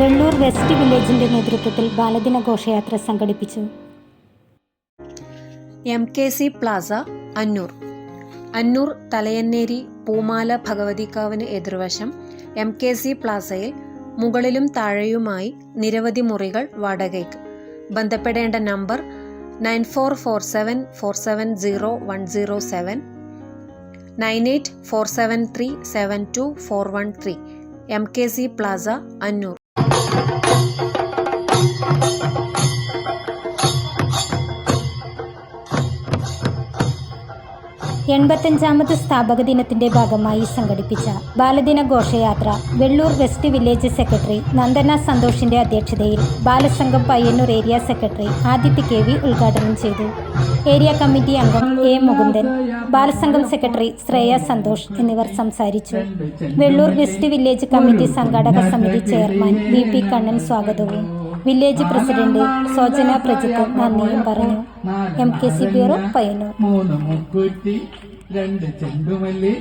Vellur west വില്ലേജിന്റെ നേതൃത്വത്തിൽ ബാലദിന ഘോഷയാത്ര സംഘടിപ്പിച്ചു. M K C plaza Annur. Annur Thalayanneri പൂമാല ഭഗവതിക്കാവിന് എതിർവശം എം കെ സി പ്ലാസയിൽ മുകളിലും താഴെയുമായി നിരവധി മുറികൾ വാടകയ്ക്ക്. ബന്ധപ്പെടേണ്ട number nine four four seven four seven zero one zero seven nine eight four seven three seven two four one three. M K C plaza Annur. Thank എൺപത്തഞ്ചാമത് സ്ഥാപക ദിനത്തിന്റെ ഭാഗമായി സംഘടിപ്പിച്ച ബാലദിന ഘോഷയാത്ര Vellur west village secretary Nandana സന്തോഷിന്റെ അധ്യക്ഷതയിൽ Balasangham Payyanur area secretary Aditya K V ഉദ്ഘാടനം ചെയ്തു. ഏരിയ കമ്മിറ്റി അംഗം എ മുകുന്ദൻ ബാലസംഘം സെക്രട്ടറി ശ്രേയ സന്തോഷ് എന്നിവർ സംസാരിച്ചു. വെള്ളൂർ വെസ്റ്റ് വില്ലേജ് കമ്മിറ്റി സംഘാടക സമിതി ചെയർമാൻ വി പി കണ്ണൻ സ്വാഗതവും. വില്ലേജ് പ്രസിഡന്റ് സോജന പ്രജിത്ത് നന്ദിയും പറഞ്ഞു. M K C bureau Payyanur. മൂന്ന് മുക്കൂറ്റി രണ്ട് ചെണ്ടുമല്ലി.